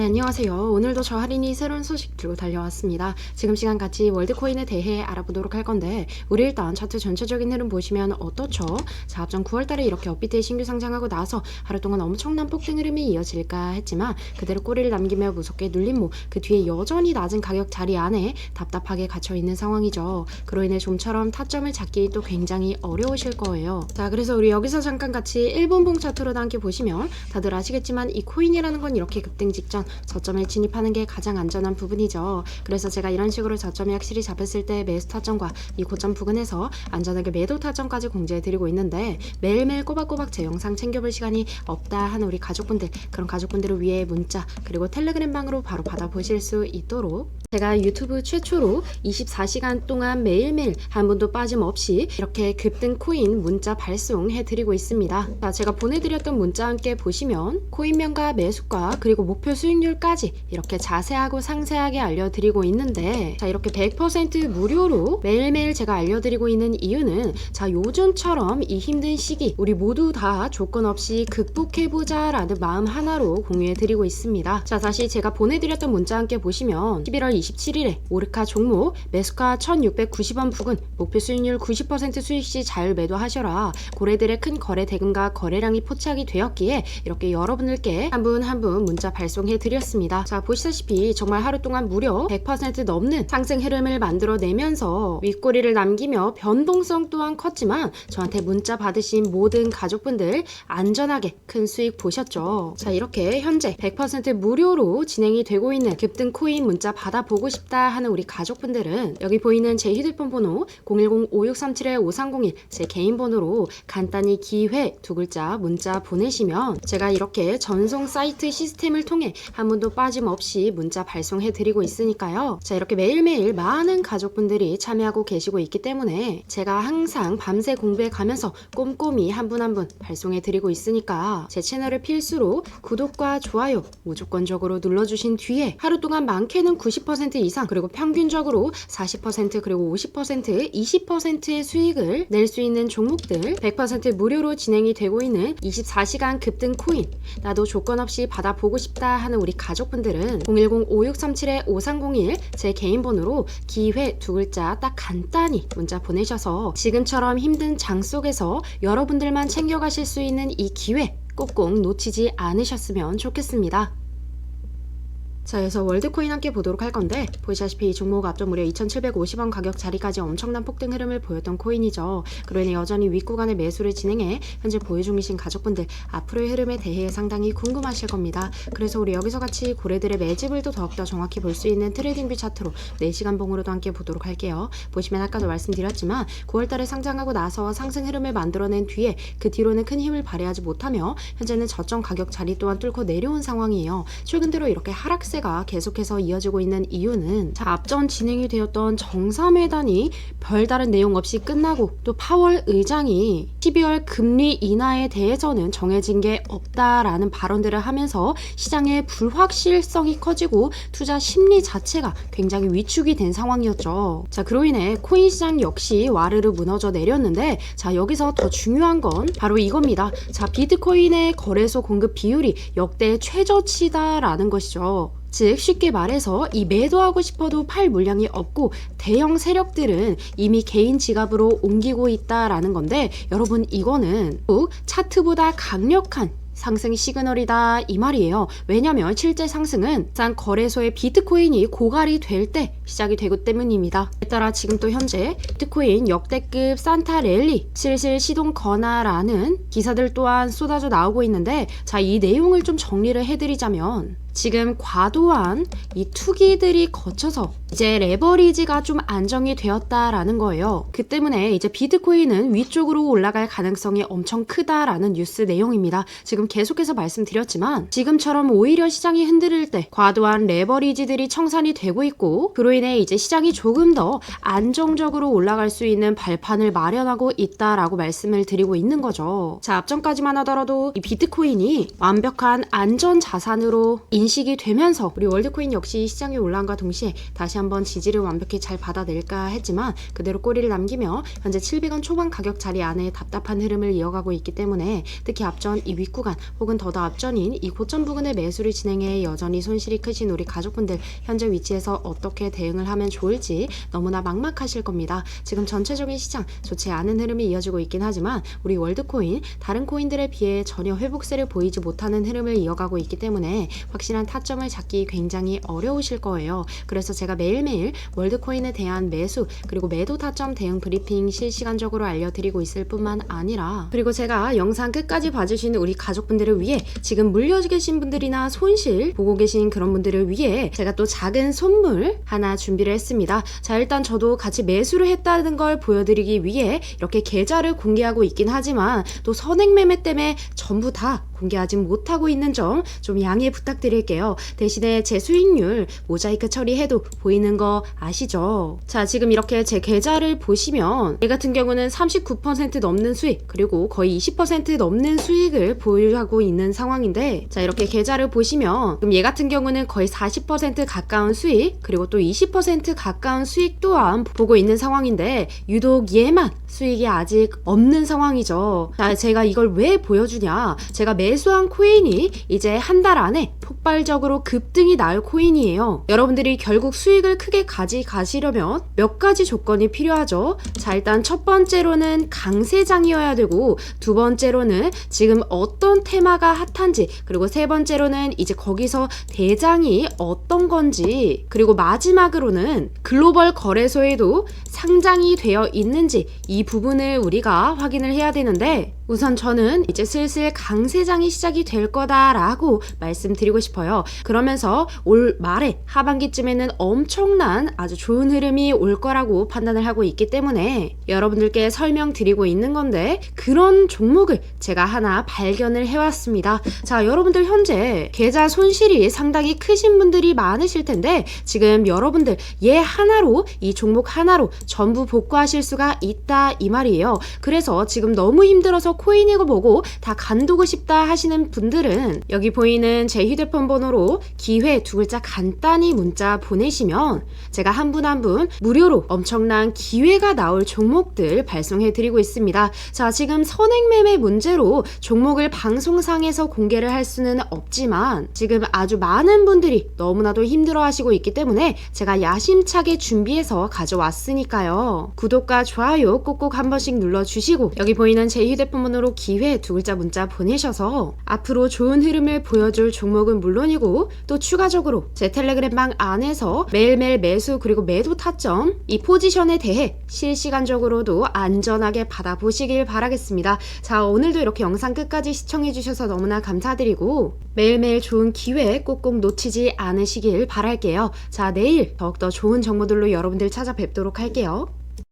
네, 안녕하세요. 오늘도 저 할인이 새로운 소식 들고 달려왔습니다. 지금 시간 같이 월드코인에 대해 알아보도록 할 건데 우리 일단 차트 전체적인 흐름 보시면 어떻죠? 자, 앞전 9월달에 이렇게 업비트에 신규 상장하고 나서 하루 동안 엄청난 폭등 흐름이 이어질까 했지만 그대로 꼬리를 남기며 무섭게 눌림목 그 뒤에 여전히 낮은 가격 자리 안에 답답하게 갇혀 있는 상황이죠. 그로 인해 좀처럼 타점을 잡기 또 굉장히 어려우실 거예요. 자, 그래서 우리 여기서 잠깐 같이 1분봉 차트로도 함께 보시면 다들 아시겠지만 이 코인이라는 건 이렇게 급등 직전 저점에 진입하는 게 가장 안전한 부분이죠. 그래서 제가 이런 식으로 저점이 확실히 잡혔을 때 매수 타점과 이 고점 부근에서 안전하게 매도 타점까지 공지해 드리고 있는데 매일매일 꼬박꼬박 제 영상 챙겨볼 시간이 없다 하는 우리 가족분들 그런 가족분들을 위해 문자 그리고 텔레그램 방으로 바로 받아보실 수 있도록 제가 유튜브 최초로 24시간 동안 매일매일 한 번도 빠짐없이 이렇게 급등 코인 문자 발송해 드리고 있습니다. 자, 제가 보내드렸던 문자 함께 보시면 코인명과 매수가 그리고 목표 수익 률까지 이렇게 자세하고 상세하게 알려드리고 있는데 자 이렇게 100% 무료로 매일매일 제가 알려드리고 있는 이유는 자 요즘처럼 이 힘든 시기 우리 모두 다 조건 없이 극복해보자 라는 마음 하나로 공유해 드리고 있습니다. 자 다시 제가 보내드렸던 문자 함께 보시면 11월 27일에 오르카 종목 매수가 1690원 부근 목표 수익률 90% 수익 시 자율 매도하셔라 고래들의 큰 거래 대금과 거래량이 포착이 되었기에 이렇게 여러분들께 한 분 한 분 문자 발송해 드 렸습니다. 자 보시다시피 정말 하루 동안 무려 100% 넘는 상승 흐름을 만들어내면서 윗꼬리를 남기며 변동성 또한 컸지만 저한테 문자 받으신 모든 가족분들 안전하게 큰 수익 보셨죠. 자 이렇게 현재 100% 무료로 진행이 되고 있는 급등 코인 문자 받아보고 싶다 하는 우리 가족분들은 여기 보이는 제 휴대폰 번호 010-5637-5301 제 개인 번호로 간단히 기회 두 글자 문자 보내시면 제가 이렇게 전송 사이트 시스템을 통해 한 번도 빠짐없이 문자 발송해 드리고 있으니까요. 자 이렇게 매일매일 많은 가족분들이 참여하고 계시고 있기 때문에 제가 항상 밤새 공부해 가면서 꼼꼼히 한 분 한 분 발송해 드리고 있으니까 제 채널을 필수로 구독과 좋아요 무조건적으로 눌러주신 뒤에 하루 동안 많게는 90% 이상 그리고 평균적으로 40% 그리고 50% 20%의 수익을 낼 수 있는 종목들 100% 무료로 진행이 되고 있는 24시간 급등 코인 나도 조건 없이 받아보고 싶다 하는 우리 가족분들은 010-5637-5301 제 개인 번호로 기회 두 글자 딱 간단히 문자 보내셔서 지금처럼 힘든 장 속에서 여러분들만 챙겨가실 수 있는 이 기회 꼭꼭 놓치지 않으셨으면 좋겠습니다. 자, 그래서 월드코인 함께 보도록 할 건데 보시다시피 이 종목 앞전 무려 2,750원 가격 자리까지 엄청난 폭등 흐름을 보였던 코인이죠. 인해 여전히 윗구간의 매수를 진행해 현재 보유 중이신 가족분들 앞으로의 흐름에 대해 상당히 궁금하실 겁니다. 그래서 우리 여기서 같이 고래들의 매집을도 더욱더 정확히 볼 수 있는 트레이딩뷰 차트로 4시간 봉으로도 함께 보도록 할게요. 보시면 아까도 말씀드렸지만 9월달에 상장하고 나서 상승 흐름을 만들어낸 뒤에 그 뒤로는 큰 힘을 발휘하지 못하며 현재는 저점 가격 자리 또한 뚫고 내려온 상황이에요. 최근 들어 이렇게 하락 세가 계속해서 이어지고 있는 이유는 자, 앞전 진행이 되었던 정상회담이 별다른 내용 없이 끝나고 또 파월 의장이 12월 금리 인하에 대해서는 정해진 게 없다라는 발언들을 하면서 시장의 불확실성이 커지고 투자 심리 자체가 굉장히 위축이 된 상황이었죠. 자, 그로 인해 코인 시장 역시 와르르 무너져 내렸는데 자, 여기서 더 중요한 건 바로 이겁니다. 자, 비트코인의 거래소 공급 비율이 역대 최저치다라는 것이죠. 즉 쉽게 말해서 이 매도하고 싶어도 팔 물량이 없고 대형 세력들은 이미 개인 지갑으로 옮기고 있다라는 건데 여러분 이거는 꼭 차트보다 강력한 상승 시그널이다 이 말이에요. 왜냐면 실제 상승은 싼 거래소의 비트코인이 고갈이 될 때 시작이 되고 때문입니다. 따라 지금 또 현재 비트코인 역대급 산타 랠리 슬슬 시동 거나라는 기사들 또한 쏟아져 나오고 있는데 자 이 내용을 좀 정리를 해드리자면 지금 과도한 이 투기들이 거쳐서 이제 레버리지가 좀 안정이 되었다라는 거예요. 그 때문에 이제 비트코인은 위쪽으로 올라갈 가능성이 엄청 크다라는 뉴스 내용입니다. 지금 계속해서 말씀드렸지만 지금처럼 오히려 시장이 흔들릴 때 과도한 레버리지들이 청산이 되고 있고 그로 인해 이제 시장이 조금 더 안정적으로 올라갈 수 있는 발판을 마련하고 있다라고 말씀을 드리고 있는 거죠. 자, 앞전까지만 하더라도 이 비트코인이 완벽한 안전 자산으로 인식이 되면서 우리 월드코인 역시 시장에 올라온과 동시에 다시 한번 지지를 완벽히 잘 받아낼까 했지만 그대로 꼬리를 남기며 현재 700원 초반 가격 자리 안에 답답한 흐름을 이어가고 있기 때문에 특히 앞전 이 윗구간 혹은 더더 앞전인 이 고점 부근의 매수를 진행해 여전히 손실이 크신 우리 가족분들 현재 위치에서 어떻게 대응을 하면 좋을지 너무나 막막하실 겁니다. 지금 전체적인 시장 좋지 않은 흐름이 이어지고 있긴 하지만 우리 월드코인 다른 코인들에 비해 전혀 회복세를 보이지 못하는 흐름을 이어가고 있기 때문에 확실 한 타점을 잡기 굉장히 어려우실 거예요. 그래서 제가 매일매일 월드코인에 대한 매수 그리고 매도 타점 대응 브리핑 실시간적으로 알려드리고 있을 뿐만 아니라 그리고 제가 영상 끝까지 봐주신 우리 가족분들을 위해 지금 물려 계신 분들이나 손실 보고 계신 그런 분들을 위해 제가 또 작은 선물 하나 준비를 했습니다. 자 일단 저도 같이 매수를 했다는 걸 보여드리기 위해 이렇게 계좌를 공개하고 있긴 하지만 또 선행 매매 때문에 전부 다 공개하지 못하고 있는 점 좀 양해 부탁드릴게요. 대신에 제 수익률 모자이크 처리해도 보이는 거 아시죠? 자, 지금 이렇게 제 계좌를 보시면 얘 같은 경우는 39% 넘는 수익 그리고 거의 20% 넘는 수익을 보유하고 있는 상황인데 자, 이렇게 계좌를 보시면 그럼 얘 같은 경우는 거의 40% 가까운 수익 그리고 또 20% 가까운 수익 또한 보고 있는 상황인데 유독 얘만 수익이 아직 없는 상황이죠. 자, 제가 이걸 왜 보여주냐? 제가 매수한 코인이 이제 한 달 안에 폭발 적으로 급등이 날 코인이에요. 여러분들이 결국 수익을 크게 가져가시려면 몇 가지 조건이 필요하죠. 자, 일단 첫 번째로는 강세장이어야 되고 두 번째로는 지금 어떤 테마가 핫한지 그리고 세 번째로는 이제 거기서 대장이 어떤 건지 그리고 마지막으로는 글로벌 거래소에도 상장이 되어 있는지 이 부분을 우리가 확인을 해야 되는데 우선 저는 이제 슬슬 강세장이 시작이 될 거다라고 말씀드리고 싶어요. 그러면서 올 말에 하반기쯤에는 엄청난 아주 좋은 흐름이 올 거라고 판단을 하고 있기 때문에 여러분들께 설명드리고 있는 건데 그런 종목을 제가 하나 발견을 해왔습니다. 자, 여러분들 현재 계좌 손실이 상당히 크신 분들이 많으실 텐데 지금 여러분들 얘 하나로 이 종목 하나로 전부 복구하실 수가 있다 이 말이에요. 그래서 지금 너무 힘들어서 코인이고 뭐고 다 간두고 싶다 하시는 분들은 여기 보이는 제 휴대폰 번호로 기회 두 글자 간단히 문자 보내시면 제가 한분 한 분 무료로 엄청난 기회가 나올 종목들 발송해 드리고 있습니다. 자, 지금 선행 매매 문제로 종목을 방송상에서 공개를 할 수는 없지만 지금 아주 많은 분들이 너무나도 힘들어 하시고 있기 때문에 제가 야심차게 준비해서 가져왔으니까요. 구독과 좋아요 꼭꼭 한 번씩 눌러 주시고 여기 보이는 제 휴대폰 번호로 기회 두 글자 문자 보내셔서 앞으로 좋은 흐름을 보여줄 종목은 물론이고 또 추가적으로 제 텔레그램방 안에서 매일매일 매수 그리고 매도 타점 이 포지션에 대해 실시간적으로도 안전하게 받아보시길 바라겠습니다. 자 오늘도 이렇게 영상 끝까지 시청해주셔서 너무나 감사드리고 매일매일 좋은 기회 꼭꼭 놓치지 않으시길 바랄게요. 자 내일 더욱더 좋은 정보들로 여러분들 찾아뵙도록 할게요.